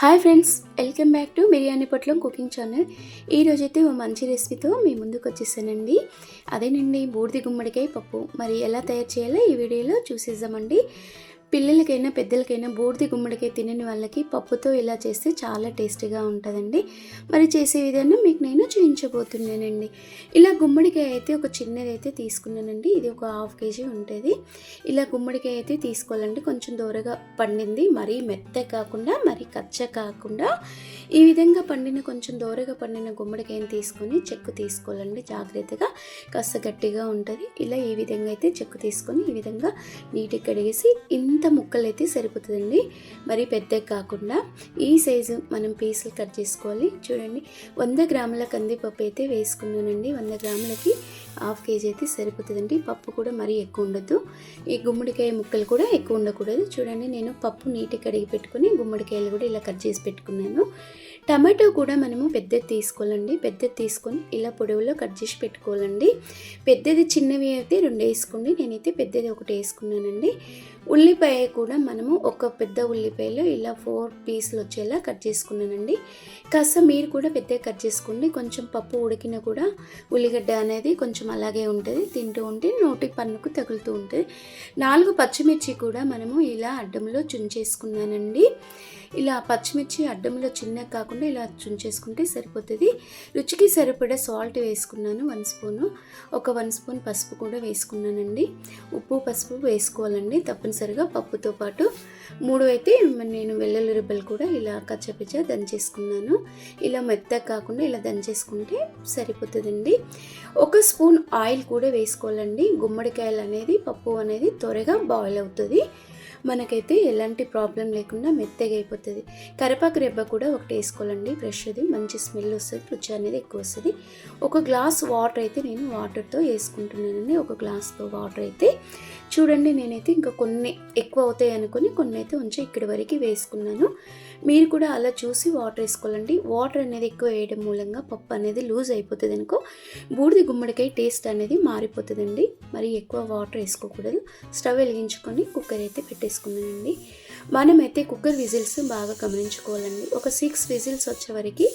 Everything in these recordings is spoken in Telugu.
Hi friends welcome back to biryani Potlam cooking channel. ఈరోజైతే ఓ మంచి రెసిపీతో మీ ముందుకు వచ్చేసానండి. అదేనండి బూడిది గుమ్మడికాయ పప్పు. మరి ఎలా తయారు చేయాలో ఈ వీడియోలో చూసేద్దామండి. పిల్లలకైనా పెద్దలకైనా బూడిది గుమ్మడికాయ తినని వాళ్ళకి పప్పుతో ఇలా చేస్తే చాలా టేస్టీగా ఉంటుందండి. మరి చేసే విధానం మీకు నేను చూపించబోతున్నానండి. ఇలా గుమ్మడికాయ అయితే ఒక చిన్నది అయితే తీసుకున్నానండి. ఇది ఒక హాఫ్ కేజీ ఉంటుంది. ఇలా గుమ్మడికాయ అయితే తీసుకోవాలండి కొంచెం దూరగా పండింది. మరీ మెత్త కాకుండా మరీ కచ్చ కాకుండా ఈ విధంగా పండిన కొంచెం దూరగా పండిన గుమ్మడికాయని తీసుకొని చెక్కు తీసుకోవాలండి. జాగ్రత్తగా కాస్త గట్టిగా ఉంటుంది. ఇలా ఈ విధంగా అయితే చెక్కు తీసుకొని ఈ విధంగా నీట్గా కడిగేసి ఇంత ఇంత ముక్కలైతే సరిపోతుందండి. మరి పెద్దగా కాకుండా ఈ సైజు మనం పీసులు కట్ చేసుకోవాలి. చూడండి వంద గ్రాముల కందిపప్పు అయితే వేసుకున్నానండి. వంద గ్రాములకి హాఫ్ కేజీ అయితే సరిపోతుందండి. పప్పు కూడా మరీ ఎక్కువ ఉండదు ఈ గుమ్మడికాయ ముక్కలు కూడా ఎక్కువ ఉండకూడదు. చూడండి నేను పప్పు నీట్గా కడిగి పెట్టుకుని గుమ్మడికాయలు కూడా ఇలా కట్ చేసి పెట్టుకున్నాను. టమాటో కూడా మనము పెద్దది తీసుకోవాలండి. పెద్దది తీసుకొని ఇలా పొడవులో కట్ చేసి పెట్టుకోవాలండి. పెద్దది చిన్నవి అయితే రెండు వేసుకోండి. నేనైతే పెద్దది ఒకటి వేసుకున్నానండి. ఉల్లిపాయ కూడా మనము ఒక పెద్ద ఉల్లిపాయలో ఇలా ఫోర్ పీసులు వచ్చేలా కట్ చేసుకున్నానండి. కాస్త మీరు కూడా పెద్దగా కట్ చేసుకోండి. కొంచెం పప్పు ఉడికిన కూడా ఉల్లిగడ్డ అనేది కొంచెం అలాగే ఉంటుంది. తింటూ ఉంటే నోటి పన్నుకు తగులుతూ ఉంటుంది. నాలుగు పచ్చిమిర్చి కూడా మనము ఇలా అడ్డంలో చుంచేసుకున్నానండి ఇలా పచ్చిమిర్చి అడ్డంలో చిన్న కాకుండా ఇలా చుంచేసుకుంటే సరిపోతుంది. రుచికి సరిపడా సాల్ట్ వేసుకున్నాను వన్ స్పూను. ఒక వన్ స్పూన్ పసుపు కూడా వేసుకున్నానండి. ఉప్పు పసుపు వేసుకోవాలండి తప్పనిసరిగా పప్పుతో పాటు. మూడు అయితే నేను వెల్లుల్లి రిబ్బలు కూడా ఇలా కచ్చపిచ్చ దంచేసుకున్నాను. ఇలా మెత్తగా కాకుండా ఇలా దంచేసుకుంటే సరిపోతుందండి. ఒక స్పూన్ ఆయిల్ కూడా వేసుకోవాలండి. గుమ్మడికాయలు అనేది పప్పు అనేది త్వరగా బాయిల్ అవుతుంది. మనకైతే ఎలాంటి ప్రాబ్లం లేకుండా మెత్తగా అయిపోతుంది. కరివేపాకు రెబ్బ కూడా ఒకటి వేసుకోవాలండి ఫ్రెష్ది. మంచి స్మెల్ వస్తుంది రుచి అనేది ఎక్కువ వస్తుంది. ఒక గ్లాస్ వాటర్ అయితే నేను వాటర్తో వేసుకుంటున్నానండి. ఒక గ్లాస్తో వాటర్ అయితే. చూడండి నేనైతే ఇంకా కొన్ని ఎక్కువ అవుతాయి అనుకుని కొన్ని అయితే ఉంచి ఇక్కడి వరకు వేసుకున్నాను. మీరు కూడా అలా చూసి వాటర్ వేసుకోవాలండి. వాటర్ అనేది ఎక్కువ వేయడం మూలంగా పప్పు అనేది లూజ్ అయిపోతుంది అనుకో బూడిది గుమ్మడికాయ టేస్ట్ అనేది మారిపోతుందండి. మరి ఎక్కువ వాటర్ వేసుకోకూడదు. స్టవ్ వెలిగించుకొని కుక్కర్ అయితే పెట్టేసుకున్నానండి మనమైతే కుక్కర్ విజిల్స్ బాగా గమనించుకోవాలండి. ఒక సిక్స్ విజిల్స్ వచ్చే వరకు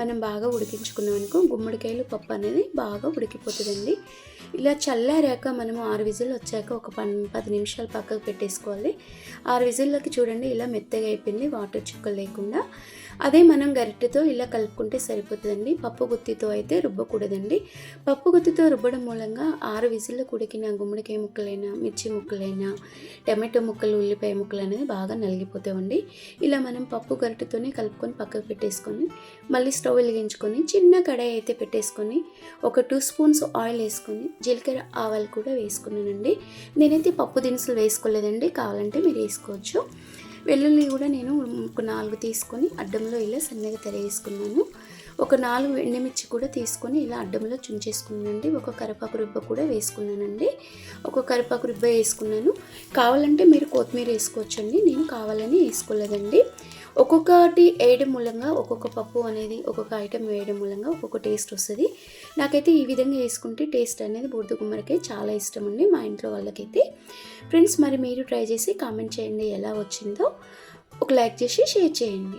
మనం బాగా ఉడికించుకున్నాం అనుకో గుమ్మడికాయలు పప్పు అనేది బాగా ఉడికిపోతుందండి. ఇలా చల్లారాక మనము ఆరు విజిల్ వచ్చాక ఒక పన్ పది నిమిషాలు పక్కకు పెట్టేసుకోవాలి. ఆరు విజిల్లోకి చూడండి ఇలా మెత్తగా అయిపోయింది వాటర్ చుక్కలు లేకుండా. అదే మనం గరిటెతో ఇలా కలుపుకుంటే సరిపోతుందండి. పప్పు గుత్తితో అయితే రుబ్బకూడదండి. పప్పు గుత్తితో రుబ్బడం మూలంగా ఆరు విజిల్లో ఉడికిన గుమ్మడికాయ ముక్కలైనా మిర్చి ముక్కలైనా టమాటో ముక్కలు ఉల్లిపాయ ముక్కలు అనేది బాగా నలిగిపోతామండి ఇలా మనం పప్పు గరిటెతోనే కలుపుకొని పక్కకు పెట్టేసుకొని మళ్ళీ స్టవ్ వెలిగించుకొని చిన్న కడాయి అయితే పెట్టేసుకొని ఒక టూ స్పూన్స్ ఆయిల్ వేసుకొని జీలకర్ర ఆవాలు కూడా వేసుకున్నానండి. నేనైతే పప్పు దినుసులు వేసుకోలేదండి. కావాలంటే మీరు వేసుకోవచ్చు. వెల్లుల్లి కూడా నేను ఒక నాలుగు తీసుకొని అడ్డంలో ఇలా సన్నగా తరిగేసుకున్నాను. ఒక నాలుగు ఎండుమిర్చి కూడా తీసుకొని ఇలా అడ్డంలో చుంచేసుకున్నానండి. ఒక కరివేపాకు రిబ్బ కూడా వేసుకున్నానండి. ఒక కరివేపాకు రిబ్బ వేసుకున్నాను. కావాలంటే మీరు కొత్తిమీర వేసుకోవచ్చండి. నేను కావాలని వేసుకోలేదండి. ఒక్కొక్కటి వేయడం మూలంగా ఒక్కొక్క పప్పు అనేది ఒక్కొక్క ఐటెం వేయడం మూలంగా ఒక్కొక్క టేస్ట్ వస్తుంది. నాకైతే ఈ విధంగా వేసుకుంటే టేస్ట్ అనేది బూడిద గుమ్మడికాయ చాలా ఇష్టం అండి మా ఇంట్లో వాళ్ళకైతే. ఫ్రెండ్స్ మరి మీరు ట్రై చేసి కామెంట్ చేయండి ఎలా వచ్చిందో. ఒక లైక్ చేసి షేర్ చేయండి.